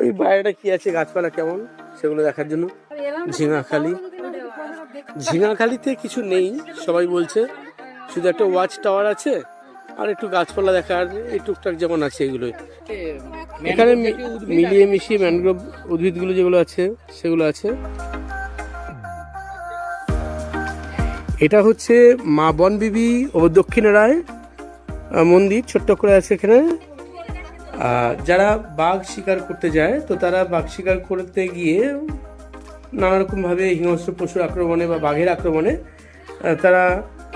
ওই বাইরেটা কি আছে, গাছপালা কেমন? সেগুলো দেখার জন্য। ঝিঙাখালি। ঝিঙাখালিতে কিছু নেই, সবাই বলছে। শুধু একটা ওয়াচ টাওয়ার আছে, আর একটু গাছপালা দেখার, এই টুকটাক যেমন আছে এগুলোই। এখানে মিলিয়ে মিশিয়ে ম্যানগ্রোভ উদ্ভিদগুলো যেগুলো আছে, সেগুলো আছে। এটা হচ্ছে মা বনবিবি ও দক্ষিণ রায় মন্দির, ছোট্ট করে আছে এখানে। যারা বাঘ শিকার করতে যায়, তো তারা বাঘ শিকার করতে গিয়ে নানা রকম হিংস্র পশুর আক্রমণে বা বাঘের আক্রমণে তারা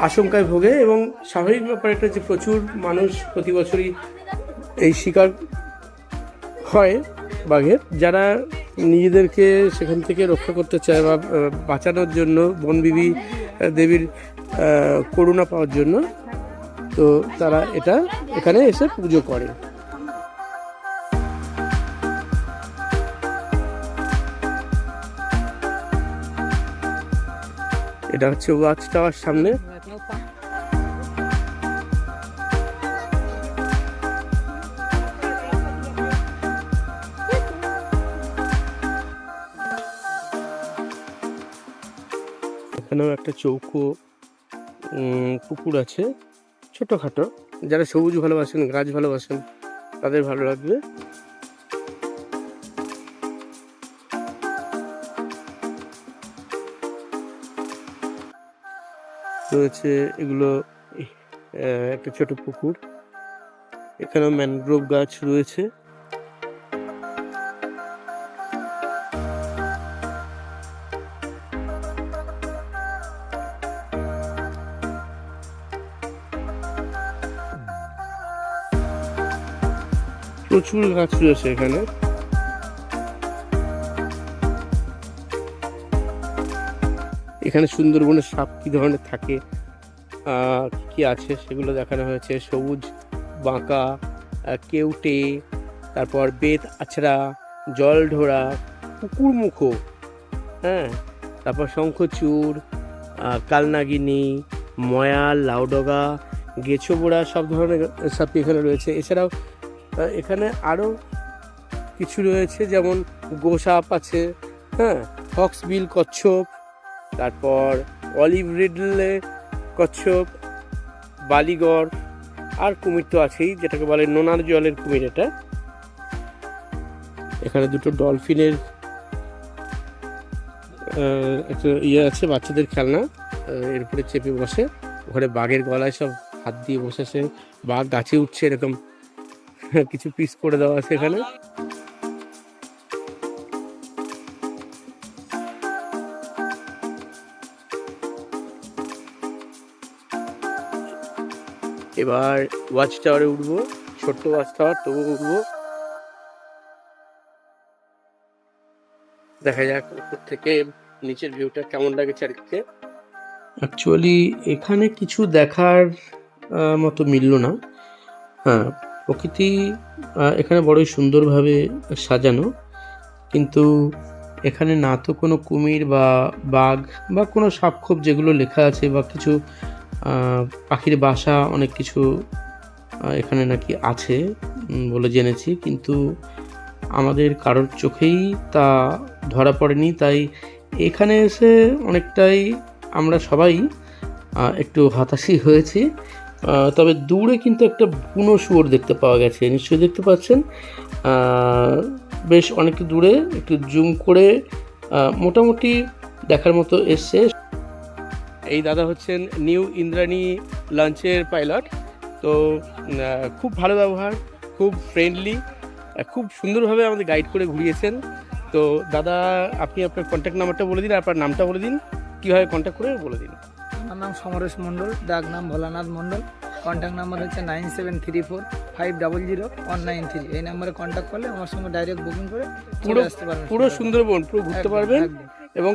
আশঙ্কায় ভোগে এবং স্বাভাবিক ব্যাপার এটা যে প্রচুর মানুষ প্রতি বছরই এই শিকার হয় বাঘের, যারা নিজেদেরকে সেখান থেকে রক্ষা করতে চায় বা বাঁচানোর জন্য বনবিবি দেবীর করুণা পাওয়ার জন্য, তো তারা এটা এখানে এসে পুজো করে। এটা হচ্ছে ওয়াচ টাওয়ার সামনে। এখানেও একটা চৌকো পুকুর আছে, ছোটখাটো। যারা সবুজ ভালোবাসেন, গাছ ভালোবাসেন, তাদের ভালো লাগবে। রয়েছে এগুলো একটা ছোট পুকুর। এখানেও ম্যানগ্রোভ গাছ রয়েছে। প্রচুর গাছ রয়েছে এখানে। এখানে সুন্দরবনের সাপ কী ধরনের থাকে কি আছে সেগুলো দেখানো হয়েছে, সবুজ বাঁকা কেউটে, তারপর বেত আছড়া জল ঢোড়া কুকুর মুখো হ্যাঁ তারপর শঙ্খচূড় কালনাগিনী ময়াল লাউডগা, গেছোবোড়া, সব ধরনের সাপি এখানে রয়েছে। এছাড়াও এখানে আরও কিছু রয়েছে, যেমন গোসাপ আছে হ্যাঁ ফক্সবিল, কচ্ছপ তারপর অলিভ রিডলে কচ্ছপ, বালিগড়, আর কুমির তো আছেই, যেটাকে বলে নোনার জলের কুমির এটা। এখানে দুটো ডলফিনের একটা ইয়ে আছে বাচ্চাদের খেলনা এর উপরে চেপে বসে। ওখানে বাঘের গলায় সব হাত দিয়ে বসেছে বাঘ গাছে উঠছে, এরকম। কিছু পিস করে দেওয়া আছে এখানে। এবার ওয়াচ টাওয়ারে উঠবো, ছোট্ট ওয়াচ টাওয়ার তবু উঠবো। দেখা যাক উপর থেকে নিচের ভিউটা কেমন লাগে চারিদিকে। অ্যাকচুয়ালি এখানে কিছু দেখার মতো মিলল না। হ্যাঁ প্রকৃতি এখানে বড়ই সুন্দরভাবে সাজানো। কিন্তু এখানে না তো কোনো কুমির বা বাঘ বা কোনো সাপখোপ যেগুলো লেখা আছে বা কিছু পাখির বাসা অনেক কিছু এখানে নাকি আছে বলে জেনেছি, কিন্তু আমাদের কারোর চোখেই তা ধরা পড়েনি। তাই এখানে এসে অনেকটাই আমরা সবাই একটু হতাশই হয়েছি। তবে দূরে কিন্তু একটা বুনো শুয়োর দেখতে পাওয়া গেছে। নিশ্চয়ই দেখতে পাচ্ছেন? বেশ অনেকটা দূরে একটু জুম করে মোটামুটি দেখার মতো এসছে। এই দাদা হচ্ছেন নিউ ইন্দ্রাণী লঞ্চের পাইলট। তো খুব ভালো ব্যবহার খুব ফ্রেন্ডলি খুব সুন্দরভাবে আমাদের গাইড করে ঘুরিয়েছেন। তো দাদা আপনি আপনার কন্ট্যাক্ট নাম্বারটা বলে দিন আর আপনার নামটা বলে দিন। কীভাবে কন্ট্যাক্ট করে বলে দিন? আমার নাম সমরেশ মণ্ডল ডাক নাম ভোলানাথ মণ্ডল। কন্ট্যাক্ট নাম্বার হচ্ছে nine seven three four five double zero one nine three এই নাম্বারে কন্ট্যাক্ট করলে আমার সঙ্গে ডাইরেক্ট বুকিং করে পুরো- আসতে পারবেন পুরো সুন্দরবন পুরো ঘুরতে পারবেন। এবং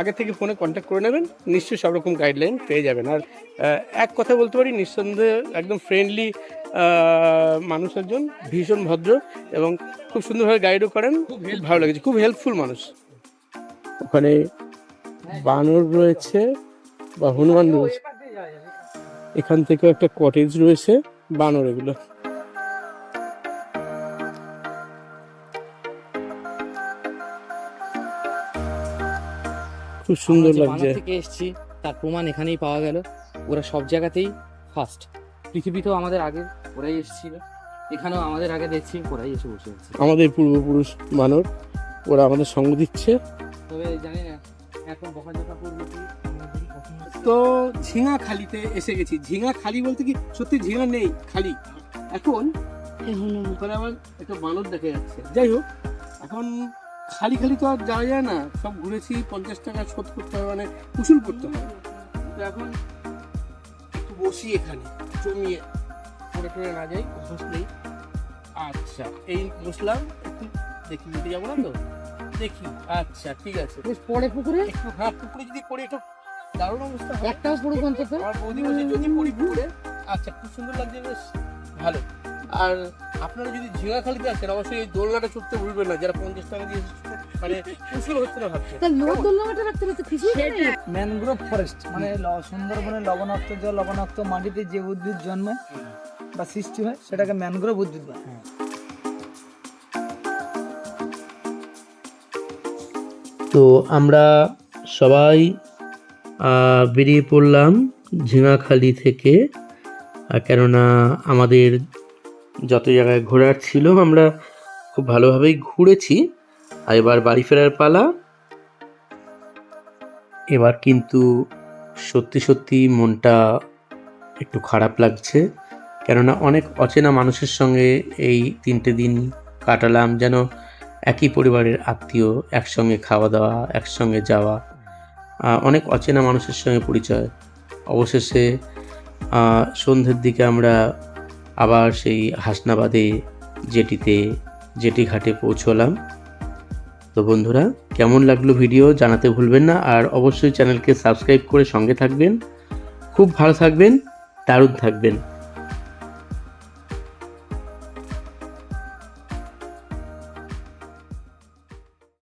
আগে থেকে ফোনে কন্ট্যাক্ট করে নেবেন নিশ্চয়ই সব রকম গাইডলাইন পেয়ে যাবেন। আর এক কথা বলতে পারি নিঃসন্দেহে একদম ফ্রেন্ডলি মানুষ একজন ভীষণ ভদ্র এবং খুব সুন্দরভাবে গাইডও করেন খুব ভালো লেগেছে খুব হেল্পফুল মানুষ। ওখানে বানর রয়েছে বা হনুমান রয়েছে। এখান থেকেও একটা কটেজ রয়েছে বানর এগুলো। খুব সুন্দর আমরা লাগছে। থেকে এসেছি তার প্রমাণ এখানেই পাওয়া গেল। ওরা সব জায়গাতেই ফার্স্ট পৃথিবীতেও আমাদের আগে ওরাই এসেছিল। এখানেও আমাদের আগে দেখছি ওরাই এসে বসে আছে। আমাদের পূর্বপুরুষ বানর ওরা আমাদের সঙ্গ দিচ্ছে। তবে জানি না এখন বকাঝকা করব কি? তো ঝিঙা খালিতে এসে গেছি। ঝিঙা খালি বলতে কি সত্যি ঝিঙা নেই খালি। এখন ওখানে আবার একটা বানর দেখা যাচ্ছে। যাই হোক। এখন খালি খালি তো আর যাওয়া যায় না। সব ঘুরেছি পঞ্চাশ টাকা শোধ করতে হবে মানে উসুল করতে হবে তো এখন একটু বসি এখানে জমিয়ে। পড়ে টরে না যাই অভ্যাস নেই। আচ্ছা এই বসলাম একটু দেখি মিটে যাব না তো? দেখি আচ্ছা ঠিক আছে। বেশ পরে পুকুরে? একটু হ্যাঁ পুকুরে যদি পড়ে একটু দারুণ অবস্থা। একটাও পড়ুক অন্তত। আমার বৌদি বলছে যদি পড়ি পুকুরে আচ্ছা খুব সুন্দর লাগছে বেশ ভালো। আর আপনারা যদি ঝিঙাখালিতে আসেন অবশ্যই এই দোলনাটা চড়তে ভুলবেন না যারা পঞ্চাশ টাকা দিয়ে মানে উসুল হচ্ছে না ভাবছে। তা লোক দোলনাটা রাখতে রাখতে খুশি ম্যানগ্রোভ ফরেস্ট মানে ল- সুন্দরবনের লবণাক্ত জল লবণাক্ত মাটিতে যে উদ্ভিদ জন্মে বা সৃষ্টি হয় সেটাকে ম্যানগ্রোভ উদ্ভিদ বলে। তো আমরা সবাই আহ, বেরিয়ে পড়লাম ঝিঙাখালি থেকে। কেননা আমাদের যত জায়গায় ঘোরার ছিল, আমরা খুব ভালোভাবেই ঘুরেছি। আর এবার বাড়ি ফেরার পালা। এবার কিন্তু সত্যি সত্যি মনটা একটু খারাপ লাগছে। কেননা অনেক অচেনা মানুষের সঙ্গে এই তিনটে দিন কাটালাম, যেন একই পরিবারের আত্মীয় একসঙ্গে খাওয়া দাওয়া, একসঙ্গে যাওয়া অনেক অচেনা মানুষের সঙ্গে পরিচয়। অবশেষে সন্ধ্যের দিকে আমরা আবার সেই হাসনাবাদে জেটিতে জেটি ঘাটে পৌঁছলাম। তো বন্ধুরা, কেমন লাগল ভিডিও জানাতে ভুলবেন না আর অবশ্যই চ্যানেলকে সাবস্ক্রাইব করে সঙ্গে থাকবেন। খুব ভালো থাকবেন, দারুণ থাকবেন।